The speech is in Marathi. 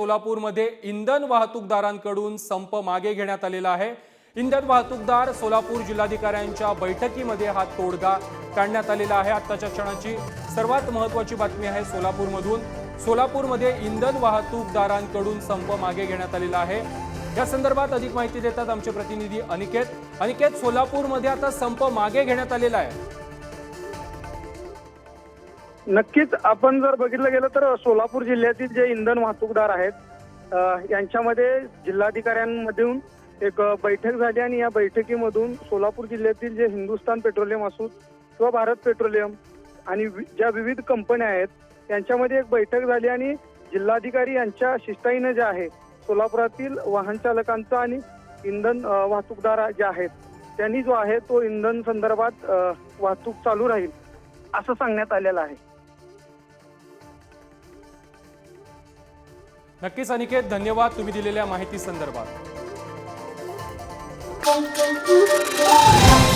सोलापूरमध्ये इंधन वाहतूकदारांकडून संप मागे घेण्यात आलेला आहे. इंधन वाहतूकदार सोलापूर जिल्हाधिकाऱ्यांच्या बैठकीमध्ये हा तोडगा काढण्यात आलेला आहे. आत्ताच्या क्षणाची सर्वात महत्वाची बातमी आहे सोलापूरमधून. सोलापूरमध्ये इंधन वाहतूकदारांकडून संप मागे घेण्यात आलेला आहे. या संदर्भात अधिक माहिती देतात आमचे प्रतिनिधी अनिकेत. अनिकेत सोलापूरमध्ये आता संप मागे घेण्यात आलेला आहे. नक्कीच आपण जर बघितलं गेलं तर सोलापूर जिल्ह्यातील जे इंधन वाहतूकदार आहेत यांच्यामध्ये जिल्हाधिकाऱ्यांमधून एक बैठक झाली आणि या बैठकीमधून सोलापूर जिल्ह्यातील जे हिंदुस्थान पेट्रोलियम असू किंवा भारत पेट्रोलियम आणि वि- ज्या विविध कंपन्या आहेत त्यांच्यामध्ये एक बैठक झाली आणि जिल्हाधिकारी यांच्या शिस्ताईनं जे आहे सोलापुरातील वाहन चालकांचा आणि इंधन वाहतूकदार जे आहेत त्यांनी जो आहे तो इंधन संदर्भात वाहतूक चालू राहील असं सांगण्यात आलेलं आहे. नक्कीच अनिकेत धन्यवाद तुम्ही दिलेल्या माहिती संदर्भात Thank you.